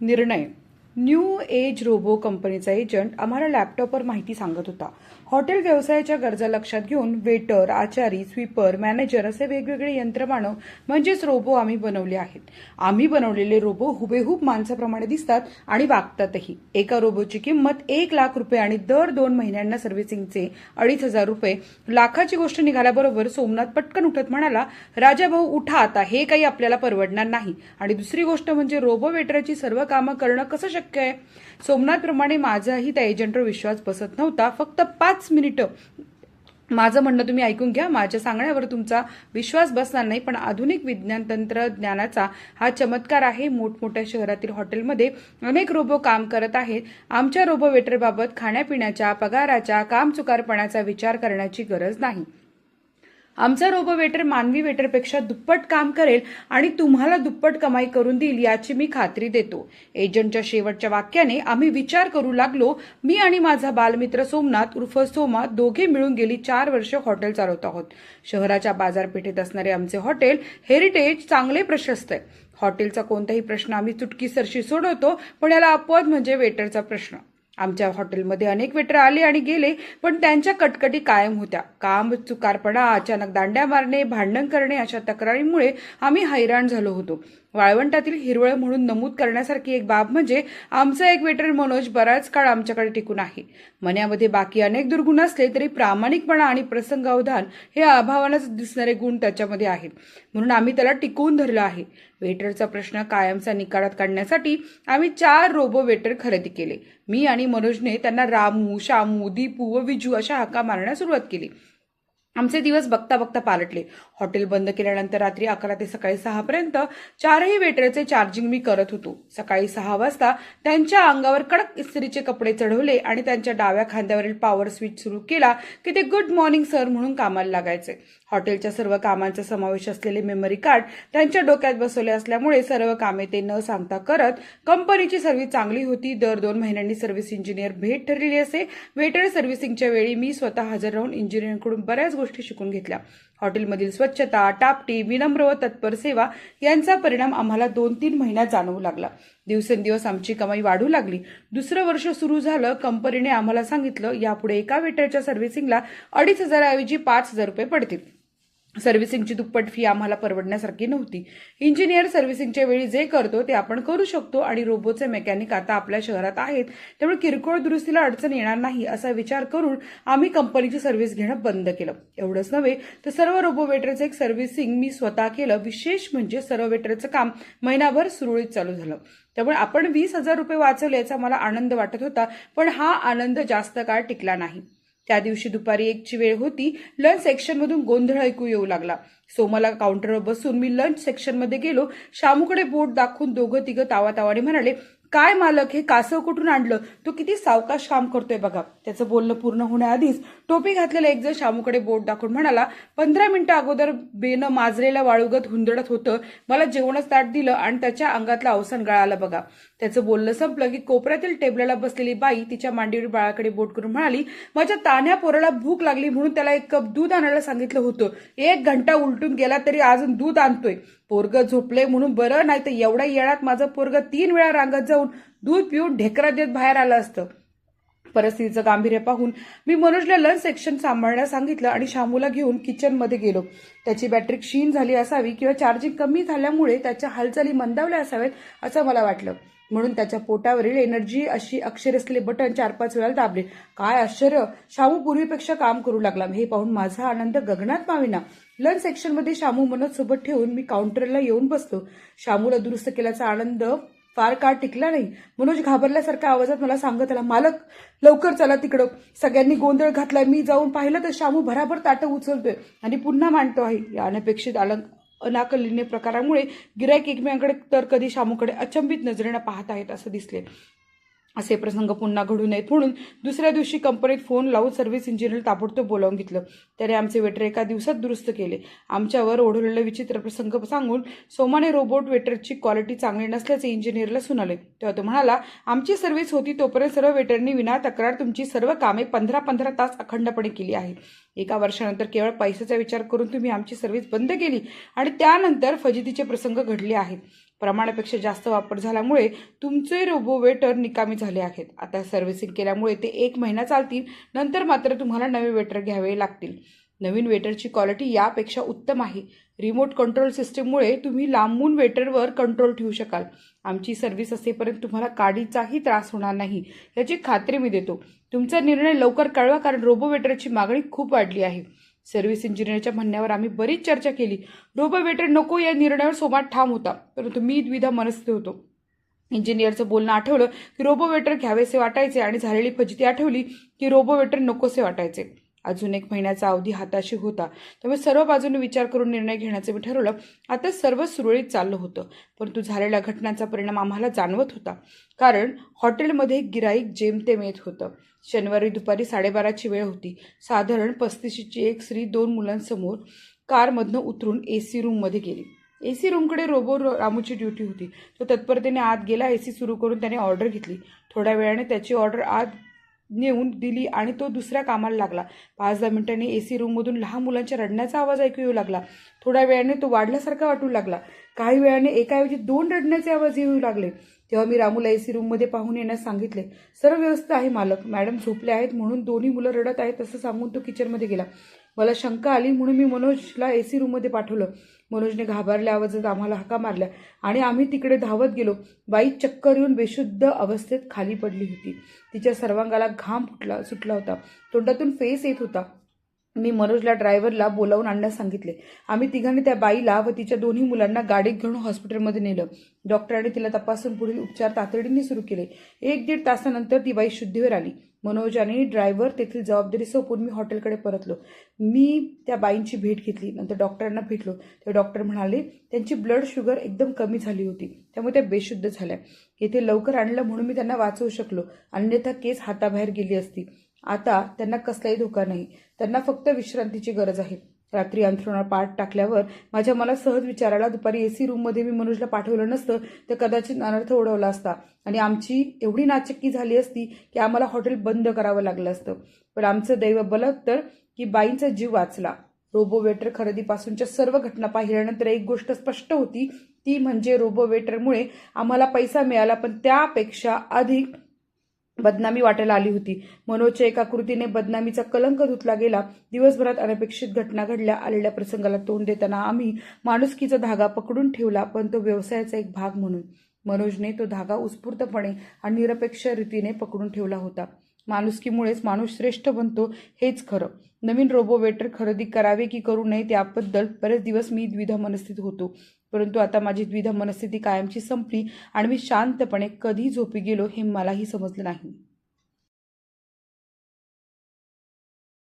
निर्णय. New age robo कंपनीचा agent आम्हाला लॅपटॉपवर माहिती सांगत होता. हॉटेल व्यवसायाच्या गरजा लक्षात घेऊन वेटर आचारी स्वीपर मॅनेजर असे वेगवेगळे यंत्रमानव म्हणजेच रोबो आम्ही बनवले आहेत. आम्ही बनवलेले रोबो हुबेहूब माणसाप्रमाणे दिसतात आणि वागतातही. एका रोबोची किंमत एक लाख रुपये आणि दर दोन महिन्यांना सर्व्हिसिंगचे अडीच हजार रुपये. लाखाची गोष्ट निघाल्याबरोबर सोमनाथ पटकन उठत म्हणाला राजा भाऊ उठा आता. हे काही आपल्याला परवडणार नाही. आणि दुसरी गोष्ट म्हणजे रोबो वेटरची सर्व कामं करणं कसं शक्य आहे. सोमनाथप्रमाणे माझाही त्या एजंटवर विश्वास बसत नव्हता. फक्त पाच मिनिटं माझं म्हणणं तुम्ही ऐकून घ्या. माझ्या सांगण्यावर तुमचा विश्वास बसणार नाही पण आधुनिक विज्ञान तंत्रज्ञानाचा हा चमत्कार आहे. मोठमोठ्या शहरातील हॉटेलमध्ये अनेक रोबो काम करत आहेत. आमच्या रोबो वेटरबाबत खाण्यापिण्याच्या पगाराच्या कामचुकारपणाचा विचार करण्याची गरज नाही. आमचा रोबो वेटर मानवी वेटरपेक्षा दुप्पट काम करेल आणि तुम्हाला दुप्पट कमाई करून देईल याची मी खात्री देतो. एजंटच्या शेवटच्या वाक्याने आम्ही विचार करू लागलो. मी आणि माझा बालमित्र सोमनाथ उर्फ सोमा दोघे मिळून गेली चार वर्ष हॉटेल चालवत आहोत. शहराच्या बाजारपेठेत असणारे आमचे हॉटेल हेरिटेज चांगले प्रशस्त आहे. हॉटेलचा कोणताही प्रश्न आम्ही चुटकीसरशी सोडवतो पण याला अपवाद म्हणजे वेटरचा प्रश्न. आमच्या हॉटेलमध्ये अनेक वेटर आले आणि गेले पण त्यांच्या कटकटी कायम होत्या. काम चुकारपणा अचानक दांड्या मारणे भांडण करणे अशा तक्रारींमुळे आम्ही हैराण झालो होतो. वाळवंटातील हिरवळ म्हणून नमूद करण्यासारखी एक बाब म्हणजे आमचा एक वेटर मनोज बराच काळ आमच्याकडे टिकून आहे. मन्यामध्ये बाकी अनेक दुर्गुण असले तरी प्रामाणिकपणा आणि प्रसंगावधान हे अभावानच दिसणारे गुण त्याच्यामध्ये आहेत. म्हणून आम्ही त्याला टिकवून धरलं आहे. वेटरचा प्रश्न कायमचा निकालात काढण्यासाठी आम्ही चार रोबो वेटर खरेदी केले. मी आणि मनोजने त्यांना रामू शामू दीपू व विजू अशा हाका मारण्यास सुरुवात केली. आमचे दिवस बघता बघता पालटले. हॉटेल बंद केल्यानंतर रात्री अकरा ते सकाळी सहापर्यंत चारही वेटरचे चार्जिंग मी करत होतो. सकाळी सहा वाजता त्यांच्या अंगावर कडक इस्त्रीचे कपडे चढवले आणि त्यांच्या डाव्या खांद्यावरील पॉवर स्विच सुरू केला की ते गुड मॉर्निंग सर म्हणून कामाला लागायचे. हॉटेलच्या सर्व कामांचा समावेश असलेले मेमरी कार्ड त्यांच्या डोक्यात बसवले असल्यामुळे सर्व कामे ते न सांगता करत कंपनीची सर्व्हिस चांगली होती. दर दोन महिन्यांनी सर्व्हिस इंजिनियर भेट ठरलेली असे. वेटर सर्व्हिसिंगच्या वेळी मी स्वतः हजर राहून इंजिनियरकडून बऱ्याच गोष्टी शिकून घेतल्या. हॉटेलमधील स्वच्छता टापटी विनम्र व तत्पर सेवा यांचा परिणाम आम्हाला दोन तीन महिन्यात जाणवू लागला. दिवसेंदिवस आमची कमाई वाढू लागली. दुसरं वर्ष सुरू झालं कंपनीने आम्हाला सांगितलं यापुढे एका वेटरच्या सर्व्हिसिंगला अडीच हजाराऐवजी पाच हजार रुपये पडतील. सर्व्हिसिंगची दुप्पट फी आम्हाला परवडण्यासारखी नव्हती. इंजिनियर सर्व्हिसिंगच्या वेळी जे करतो ते आपण करू शकतो आणि रोबोचे मेकॅनिक आता आपल्या शहरात आहेत. त्यामुळे किरकोळ दुरुस्तीला अडचण येणार नाही असा विचार करून आम्ही कंपनीची सर्व्हिस घेणं बंद केलं. एवढंच नव्हे तर सर्व रोबो वेटरचं एक सर्व्हिसिंग मी स्वतः केलं. विशेष म्हणजे सर्व वेटरचं काम महिनाभर सुरळीत चालू झालं. त्यामुळे आपण वीस हजार रुपये वाचवले याचा मला आनंद वाटत होता पण हा आनंद जास्त काळ टिकला नाही. त्या दिवशी दुपारी एकची वेळ होती. लंच सेक्शनमधून गोंधळ ऐकू येऊ लागला. सोमाला काउंटरवर बसून मी लंच सेक्शनमध्ये गेलो. शामूकडे बोट दाखवून दोघं तिघं तावातावाने म्हणाले काय मालक हे कासव कुठून आणलं? तो किती सावकाश काम करतोय बघा. त्याचं बोलणं पूर्ण होण्याआधीच टोपी घातलेला एक जण शामूकडे बोट दाखवून म्हणाला पंधरा मिनिटं अगोदर बेनं माजलेल्या वाळुगत हुंदडत होतं. मला जेवणच ताट दिलं आणि त्याच्या अंगातला अवसान गळाला बघा. त्याचं बोलणं संपलं की कोपऱ्यातील टेबलाला बसलेली बाई तिच्या मांडीवर बाळाकडे बोट करून म्हणाली माझ्या तान्या पोराला भूक लागली म्हणून त्याला एक कप दूध आणायला सांगितलं होतं. एक घंटा उलटून गेला तरी अजून दूध आणतोय. पोरग झोपले म्हणून बरं नाही तर एवढ्या येळात माझं पोरग तीन वेळा रांगत जाऊन दूध पिऊन ढेकरा देत बाहेर आलं असतं. परिस्थितीचं गांभीर्य पाहून मी मनोजला लंच सेक्शन सांभाळण्यास सांगितलं आणि शामूला घेऊन किचनमध्ये गेलो. त्याची बॅटरी क्षीण झाली असावी किंवा चार्जिंग कमी झाल्यामुळे त्याच्या हालचाली मंदावल्या असाव्यात असं मला वाटलं. म्हणून त्याच्या पोटावरील एनर्जी अशी अक्षर असलेले बटन चार पाच वेळा दाबले. काय आश्चर्य! शामू पूर्वीपेक्षा काम करू लागला. हे पाहून माझा आनंद गगनात माविना. लंच सेक्शनमध्ये शामू मनोज सोबत ठेवून मी काउंटरला येऊन बसतो शामूला दुरुस्त केल्याचा आनंद फार काळ टिकला नाही? मनोज घाबरल्यासारख्या आवाजात मला सांगत आला मालक लवकर चला तिकडं. सगळ्यांनी गोंधळ घातलाय. मी जाऊन पाहिलं तर शामू भराभर ताटं उचलतोय आणि पुन्हा मांडतो आहे. या अनपेक्षित आलं अनाकलनीय प्रकारामुळे गिरायक एकमेकांकडे तर कधी शामूकडे अचंबित नजरेनं पाहत आहेत असं दिसले. असे प्रसंग पुन्हा घडू नयेत. म्हणून दुसऱ्या दिवशी कंपनीत फोन लावून सर्व्हिस इंजिनियर ताबडतोब बोलावून घेतलं. त्याने आमचे वेटर एका दिवसात दुरुस्त केले. आमच्यावर ओढवलेले विचित्र प्रसंग सांगून सोमाने रोबोट वेटरची क्वालिटी चांगली नसल्याचे इंजिनियरला सुनावले. तेव्हा तो म्हणाला आमची सर्व्हिस होती तोपर्यंत सर्व वेटरनी विना तक्रार तुमची सर्व कामे पंधरा पंधरा तास अखंडपणे केली आहे. एका वर्षानंतर केवळ पैशाचा विचार करून तुम्ही आमची सर्व्हिस बंद केली आणि त्यानंतर फजितीचे प्रसंग घडले आहेत. प्रमाणापेक्षा जास्त वापर झाल्यामुळे तुमचे रोबो वेटर निकामी झाले आहेत. आता सर्व्हिसिंग केल्यामुळे ते एक महिना चालतील नंतर मात्र तुम्हाला नवे वेटर घ्यावे लागतील. नवीन वेटरची क्वालिटी यापेक्षा उत्तम आहे. रिमोट कंट्रोल सिस्टीममुळे तुम्ही लांबून वेटरवर कंट्रोल ठेवू शकाल. आमची सर्व्हिस असेपर्यंत तुम्हाला काडीचाही त्रास होणार नाही याची खात्री मी देतो. तुमचा निर्णय लवकर कळवा कारण रोबो वेटरची मागणी खूप वाढली आहे. सर्व्हिस इंजिनियरच्या म्हणण्यावर आम्ही बरीच चर्चा केली. रोबोवेटर नको या निर्णयावर सोमात ठाम होता परंतु मी द्विधा मनस्थित होतो. इंजिनियरचं बोलणं आठवलं की रोबोवेटर घ्यावेसे वाटायचे आणि झालेली फजिती आठवली की रोबोवेटर नकोसे वाटायचे. अजून एक महिन्याचा अवधी हाताशी होता. त्यामुळे सर्व बाजूने विचार करून निर्णय घेण्याचं मी ठरवलं. आता सर्व सुरळीत चाललं होतं. परंतु झालेल्या घटनांचा परिणाम आम्हाला जाणवत होता. कारण हॉटेलमध्ये गिराईक जेमतेम येत होतं. शनिवारी दुपारी साडेबाराची वेळ होती. साधारण पस्तीशीची एक स्त्री दोन मुलांसमोर कारमधनं उतरून ए सी रूममध्ये गेली. ए सी रूमकडे रोबो रो- रामूची ड्युटी होती. तो तत्परतेने आत गेला. ए सी सुरू करून त्याने ऑर्डर घेतली. थोड्या वेळाने त्याची ऑर्डर आत नेऊन दिली आणि तो दुसऱ्या कामाला लागला. पाच दहा मिनिटांनी ए सी रूममधून लहान मुलांच्या रडण्याचा आवाज ऐकू येऊ लागला. थोड्या वेळाने तो वाढल्यासारखा वाटू लागला. काही वेळाने एकाऐवजी दोन रडण्याचे आवाज येऊ लागले. तेव्हा मी रामूला ए सी रूममध्ये पाहून येण्यास सांगितले. सर्व व्यवस्था आहे मालक. मॅडम झोपले आहेत म्हणून दोन्ही मुलं रडत आहेत असं सांगून तो किचनमध्ये गेला. मला शंका आली म्हणून मी मनोजला ए सी रूममध्ये पाठवलं. मनोजने घाबरल्या आवाजात आम्हाला हका मारल्या आणि आम्ही तिकडे धावत गेलो. बाई चक्कर येऊन बेशुद्ध अवस्थेत खाली पडली होती. तिच्या सर्वांगाला घाम फुटला सुटला होता. तोंडातून फेस येत होता. मी मनोजला ड्रायव्हरला बोलावून आणण्यास सांगितले. आम्ही तिघांनी त्या बाईला व तिच्या दोन्ही मुलांना गाडीत घेऊन हॉस्पिटलमध्ये नेलं. डॉक्टरांनी तिला तपासून पुढील उपचार तातडीने सुरू केले. एक दीड तासानंतर ती बाई शुद्धीवर आली. मनोज आणि ड्रायव्हर तेथील जबाबदारी सोपून मी हॉटेलकडे परतलो. मी त्या बाईंची भेट घेतली. नंतर डॉक्टरांना भेटलो. तेव्हा डॉक्टर म्हणाले त्यांची ब्लड शुगर एकदम कमी झाली होती. त्यामुळे त्या बेशुद्ध झाल्या. येथे लवकर आणलं म्हणून मी त्यांना वाचवू शकलो. अन्यथा केस हाताबाहेर गेली असती. आता त्यांना कसलाही धोका नाही. त्यांना फक्त विश्रांतीची गरज आहे. रात्री अंथरुणावर पाठ टाकल्यावर माझ्या मला सहज विचाराला दुपारी ए सी रूममध्ये मी मनोजला पाठवलं नसतं तर कदाचित अनर्थ उडवला असता. आणि आमची एवढी नाचक्की झाली असती की आम्हाला हॉटेल बंद करावं लागलं असतं. पण आमचं दैव बलत तर की बाईंचा जीव वाचला. रोबो वेटर खरेदीपासूनच्या सर्व घटना पाहिल्यानंतर एक गोष्ट स्पष्ट होती ती म्हणजे रोबो वेटरमुळे आम्हाला पैसा मिळाला पण त्यापेक्षा अधिक बदनामी वाटायला आली होती. मनोजच्या एका कृतीने बदनामीचा कलंक धुतला गेला. दिवसभरात अनपेक्षित घटना घडल्या. आलेल्या प्रसंगाला तोंड देताना आम्ही माणुसकीचा धागा पकडून ठेवला पण तो व्यवसायाचा एक भाग म्हणून. मनोजने तो धागा उत्स्फूर्तपणे आणि निरपेक्ष रीतीने पकडून ठेवला होता. माणुसकीमुळेच माणूस श्रेष्ठ बनतो हेच खरं. नवीन रोबोवेटर खरेदी करावे की करू नये त्याबद्दल बरेच दिवस मी द्विधा मनस्थित होतो. परंतु आता माझी द्विधा मनस्थिती कायमची संपली आणि मी शांतपणे कधी झोपी गेलो हे मलाही समजलं नाही.